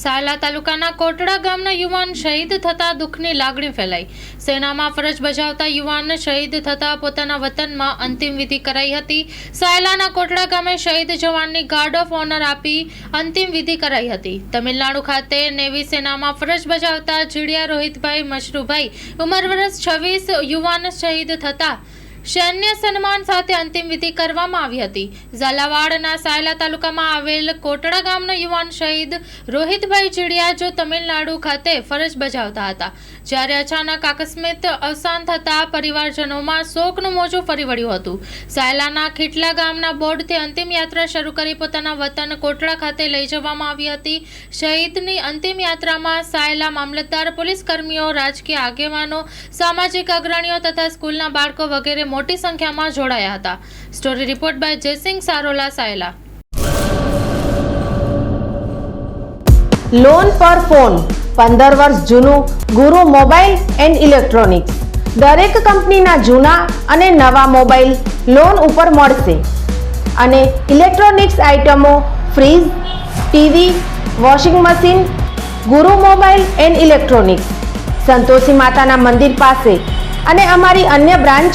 સાયલા તાલુકાના કોટડા ગામના યુવાન શહીદ થતા દુઃખની લાગણી ફેલાઈ. સેનામાં ફરજ બજાવતા યુવાન શહીદ થતા પોતાના વતનમાં અંતિમ વિધિ કરાઈ હતી. સાયલાના કોટડા ગામે શહીદ જવાનની ગાર્ડ ઓફ ઓનર આપી અંતિમ વિધિ કરાઈ હતી. તમિલનાડુ ખાતે નેવી સેનામાં ફરજ બજાવતા જીડિયા રોહિતભાઈ મશરૂભાઈ, ઉંમર વર્ષ છવ્વીસ યુવાન શહીદ થતા સૈન્ય સન્માન સાથે અંતિમ વિધિ કરવામાં આવી હતી. ઝાલાવાડના સાયલા તાલુકામાં આવેલ કોટડા ગામનો યુવાન શહીદ રોહિતભાઈ ચીડિયા જો તમિલનાડુ ખાતે ફરજ બજાવતા હતા. જ્યારે અચાનક આકસ્મિક અવસાન થતા પરિવારજનોમાં શોકનું મોજું ફરી વળ્યું હતું. સાયલાના ખીટલા ગામના બોર્ડથી અંતિમ યાત્રા શરૂ કરી પોતાના વતન કોટડા ખાતે લઈ જવામાં આવી હતી. શહીદની અંતિમ યાત્રામાં સાયલા મામલતદાર, પોલીસ કર્મીઓ, રાજકીય આગેવાનો, સામાજિક અગ્રણીઓ તથા સ્કૂલના બાળકો વગેરે મોટી સંખ્યામાં જોડાયા હતા. Story report by Jaysinh Sarola Sayla loan પર ફોન પંદર વર્ષ જૂનું, ગુરુ મોબાઈલ એન્ડ ઇલેક્ટ્રોનિક્સ. દરેક કંપનીના જૂના અને નવા મોબાઈલ લોન ઉપર મળશે. અને ઇલેક્ટ્રોનિક્સ આઇટમો fridge, TV, washing machine, Guru mobile and electronics. Santoshi માતાના મંદિર પાસે. અને અમારી અન્ય branch